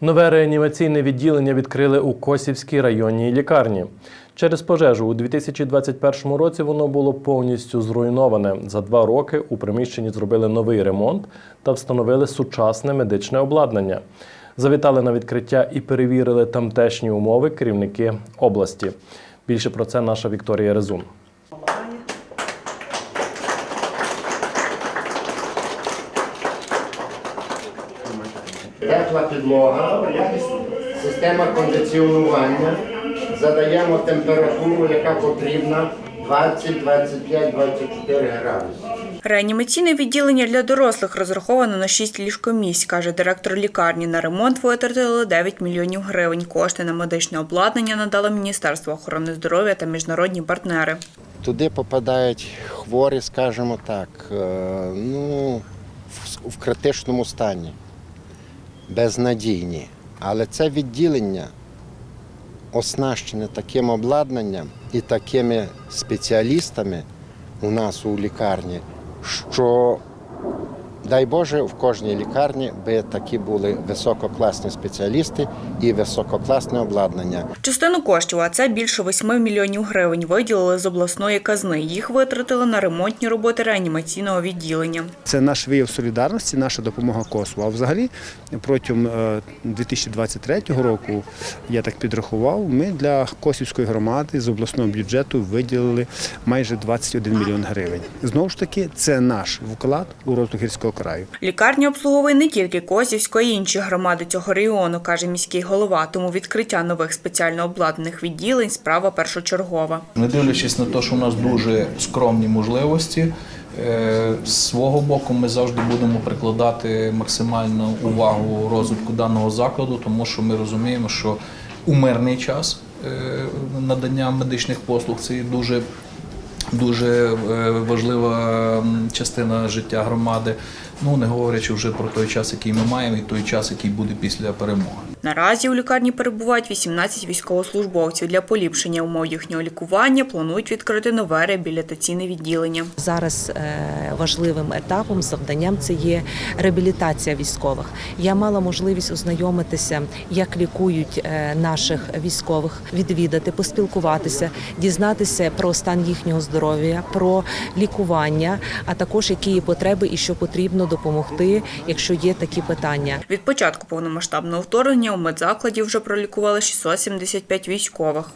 Нове реанімаційне відділення відкрили у Косівській районній лікарні. Через пожежу у 2021 році воно було повністю зруйноване. За два роки у приміщенні зробили новий ремонт та встановили сучасне медичне обладнання. Завітали на відкриття і перевірили тамтешні умови керівники області. Більше про це наша Вікторія Резун. Тепла підлога, система кондиціонування. Задаємо температуру, яка потрібна 20, 25, 24 градуси. Реанімаційне відділення для дорослих розраховано на 6 ліжкомісць, каже директор лікарні. На ремонт витратили 9 мільйонів гривень. Кошти на медичне обладнання надало Міністерство охорони здоров'я та міжнародні партнери. Туди попадають хворі, скажімо так, е, ну, в- в критичному стані, безнадійні. Але це відділення оснащене таким обладнанням і такими спеціалістами у нас у лікарні, що, дай Боже, в кожній лікарні би такі були висококласні спеціалісти і висококласне обладнання. Частину коштів, а це більше 8 мільйонів гривень, виділили з обласної казни. Їх витратили на ремонтні роботи реанімаційного відділення. Це наш вияв солідарності, наша допомога Косово. А взагалі протягом е, 2023 року, я так підрахував, ми для Косівської громади з обласного бюджету виділили майже 21 мільйон гривень. Знову ж таки, це наш вклад у розвиток гірського краю. Лікарня обслуговує не тільки Косівську, а й інші громади цього регіону, каже міський голова. Тому відкриття нових спеціально обладнаних відділень справа першочергова. Не дивлячись на те, що у нас дуже скромні можливості, е, з свого боку ми завжди будемо прикладати максимальну увагу розвитку даного закладу, тому що ми розуміємо, що у мирний час е, надання медичних послуг це є дуже. Дуже е, важлива частина життя громади. Ну не говорячи вже про той час, який ми маємо, і той час, який буде після перемоги. Наразі у лікарні перебувають 18 військовослужбовців. Для поліпшення умов їхнього лікування планують відкрити нове реабілітаційне відділення. Зараз е, важливим етапом, завданням це є реабілітація військових. Я мала можливість ознайомитися, як лікують е, наших військових, відвідати, поспілкуватися, дізнатися про стан їхнього здоров'я, про лікування, а також які є потреби і що потрібно допомогти, якщо є такі питання. Від початку повномасштабного вторгнення у медзакладі вже пролікували 675 військових.